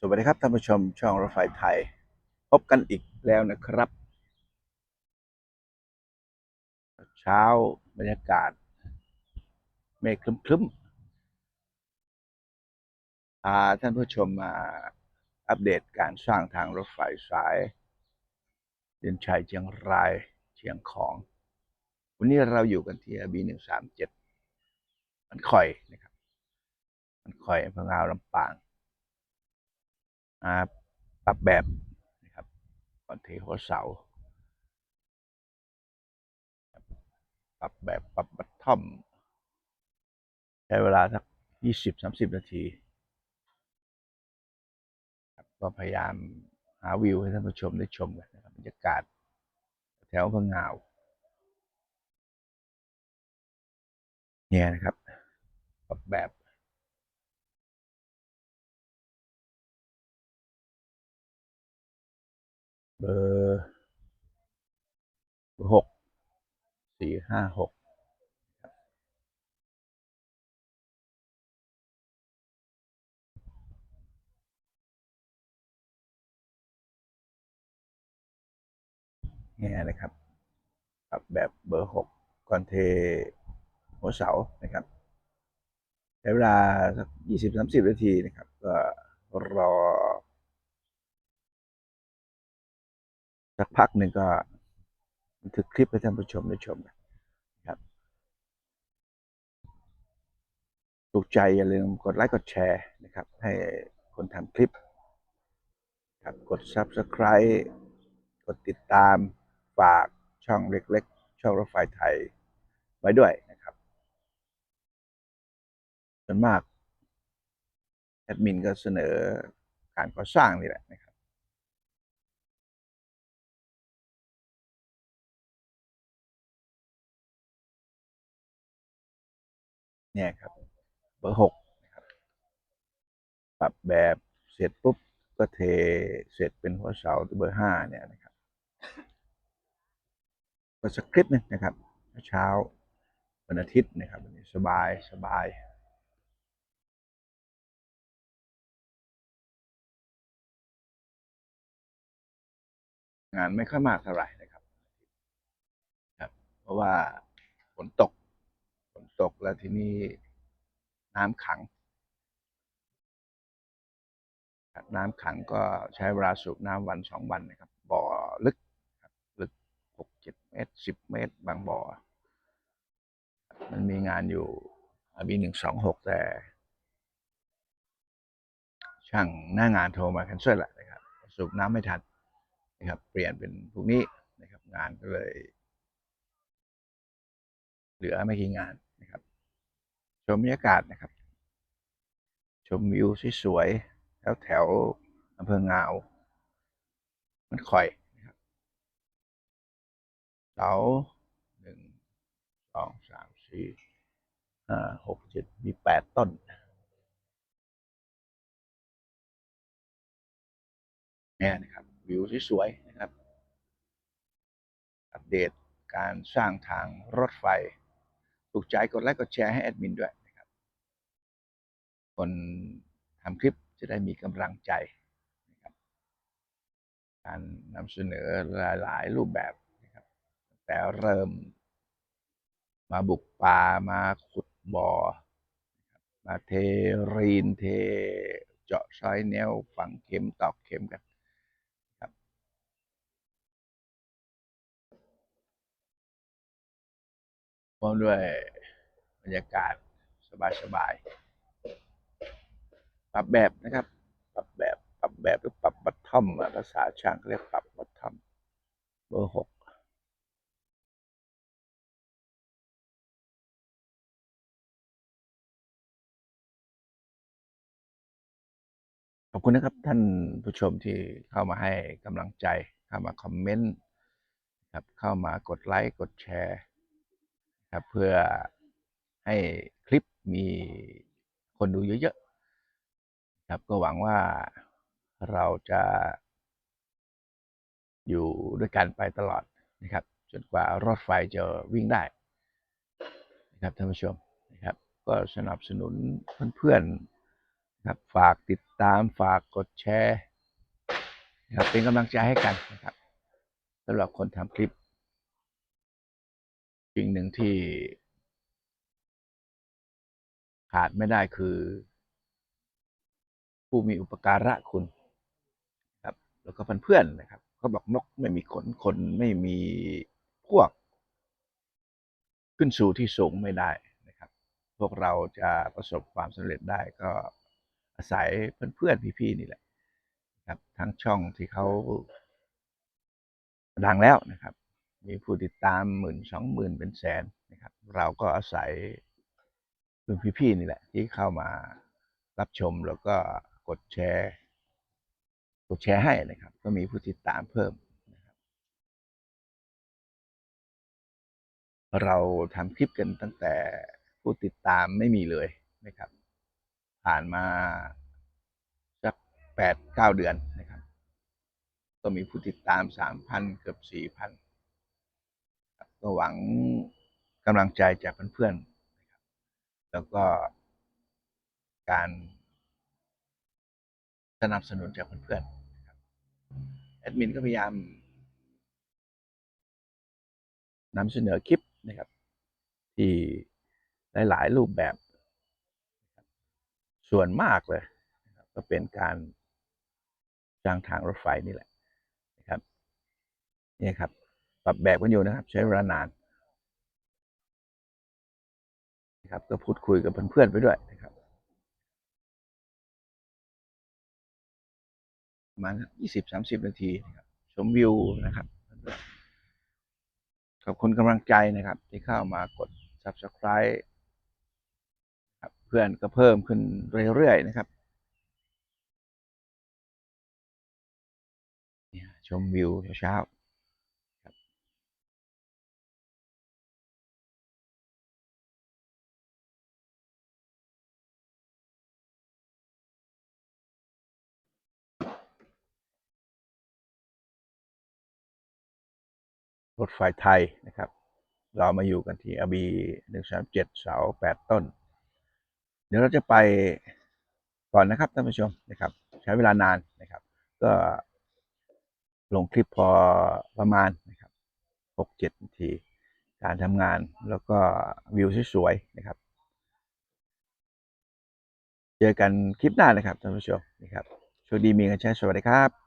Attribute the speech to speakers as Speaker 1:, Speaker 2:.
Speaker 1: สวัสดีครับท่านผู้ชมช่องรถไฟไทย พบกันอีกแล้วนะครับ เช้าบรรยากาศ เมฆคลึ้มๆพาท่านผู้ชมมาอัปเดตการสร้างทางรถไฟสายเดินชัยเชียงรายเชียงของ วันนี้เราอยู่กันที่บีหนึ่งสามเจ็ดมันคอยนะครับ มันคอยอำเภองาวลำปาง ปรับแบบนะครับก่อนเทหัวเสา ปรับแบบปรับบัตทอม ใช้เวลาสักยี่สิบสามสิบนาทีครับก็พยายามหาวิวให้ท่านผู้ชมได้ชมกันนะครับบรรยากาศ แถวพังงาวเนี่ยนะครับปรับแบบ เบอร์หกสี่ห้าหกเนี่ยนะครับปรับแบบเบอร์หกก่อนเทหัวเสานะครับใช้เวลาสักยี่สิบสามสิบนาทีนะครับ ก็รอ สักพักหนึ่งก็บันทึกคลิปให้ท่านผู้ชมได้ชมกันะครับถูกใจอย่าลืมกดไลค์กดแชร์นะครับ ให้คนทำคลิปครับกด Subscribe กดติดตามฝากช่องเล็กๆ ช่องรถไฟไทยไว้ด้วยนะครับส่วนมากแอดมินก็เสนอการก่อสร้างนี่แหละนะครับ เนี่ยครับ เบอร์หกนะครับปรับแบบเสร็จปุ๊บก็เทเสร็จเป็นหัวเสาเบอร์ห้าเนี่ยนะครับก็สักคลิปหนึงนะครับ เช้าวันอาทิตย์นะครับวันนี้สบายสบายงานไม่ค่อยมากเท่าไหร่นะครับ ครับ เพราะว่าฝนตก ตกแล้วทีนี้น้ำขัง น้ำขังก็ใช้เวลาสูบน้ำวันสองวันนะครับ บ่อลึกลึกหกเจ็ดเมตรสิบเมตร บางบ่อ มันมีงานอยู่บีหนึ่งสองหกแต่ ช่างหน้างานโทรมาแคนเซิลแหละนะครับ สูบน้ำไม่ทันนะครับ เปลี่ยนเป็นพวกนี้นะครับ งานก็เลย เหลือไม่กี่งาน นะครับ ชมบรรยากาศนะครับ ชมวิวสวยๆแถวแถวอำเภองาว มันคอยนะครับเสาหนึ่งสองสามสี่ห้าหกเจ็ดมีแปดต้นเนี่ยนะครับ วิวสวยๆนะครับ อัปเดตการสร้างทางรถไฟ ถูกใจกดไลค์กดแชร์ให้แอดมินด้วยนะครับ คนทำคลิปจะได้มีกำลังใจนะครับการนำเสนอหลาย ๆ รูปแบบนะครับ แต่เริ่ม มาบุกป่ามาขุดบ่อ มาเทรีนเท เจาะซอยแนวฝังเข็มตอกเข็มกัน พร้อมด้วยบรรยากาศสบายๆปรับแบบนะครับ ปรับแบบปรับแบบหรือปรับบัตทอมภาษาช่างเขาเรียกปรับบัตทอมเบอร์หกขอบคุณนะครับท่านผู้ชมที่เข้ามาให้กำลังใจ เข้ามาคอมเมนต์ครับเข้ามากดไลค์ กดแชร์ ครับเพื่อให้คลิปมีคนดูเยอะๆครับก็หวังว่าเราจะอยู่ด้วยกันไปตลอดนะครับ จนกว่ารถไฟจะวิ่งได้นะครับท่านผู้ชมนะครับ ก็สนับสนุนเพื่อนๆครับฝากติดตามฝากกดแชร์นะครับเป็นกำลังใจให้กันนะครับสำหรับคนทำคลิป สิ่งหนึ่งที่ ขาดไม่ได้คือ ผู้มีอุปการะคุณครับ แล้วก็เพื่อนๆนะครับเขาบอกนกไม่มีขนคนไม่มีพวก ขึ้นสู่ที่สูงไม่ได้นะครับ พวกเราจะประสบความสำเร็จได้ก็อาศัยเพื่อนๆพี่ๆนี่แหละนะครับทั้งช่องที่เขาดังแล้วนะครับ มีผู้ติดตามหมื่นสองหมื่นเป็นแสนนะครับ เราก็อาศัยเพื่อนพี่ๆนี่แหละ ที่เข้ามารับชมแล้วก็กดแชร์ กดแชร์ให้นะครับ ก็มีผู้ติดตามเพิ่มนะครับ เราทำคลิปกันตั้งแต่ผู้ติดตามไม่มีเลยนะครับ ผ่านมาสักแปดเก้าเดือนนะครับ ก็มีผู้ติดตามสามพันเกือบสี่พัน ก็หวังกำลังใจจากเพื่อนๆ แล้วก็การสนับสนุนจากเพื่อนๆแอดมินก็พยายามนำเสนอคลิปนะครับ ที่หลายๆรูปแบบ ส่วนมากเลยนะครับก็เป็นการสร้างทางรถไฟนี่แหละนะครับนี่ครับ ปรับแบบกันอยู่นะครับ ใช้เวลานานนะครับ ก็พูดคุยกับเพื่อนๆไปด้วยนะครับประมาณยี่สิบสามสิบนาทีนะครับชมวิวนะครับขอบคุณกำลังใจนะครับ ที่เข้ามากด subscribe เพื่อนก็เพิ่มขึ้นเรื่อยๆนะครับชมวิวเช้าๆ รถไฟไทยนะครับ เรามาอยู่กันที่อบีหนึ่งสามเจ็ดเสาแปดต้น เดี๋ยวเราจะไปก่อนนะครับท่านผู้ชมนะครับ ใช้เวลานานนะครับ ก็ลงคลิปพอประมาณนะครับหกเจ็ดนาที การทำงานแล้วก็วิวสวยๆนะครับ เจอกันคลิปหน้านะครับท่านผู้ชมนะครับโชคดีมีกันใช้สวัสดีครับ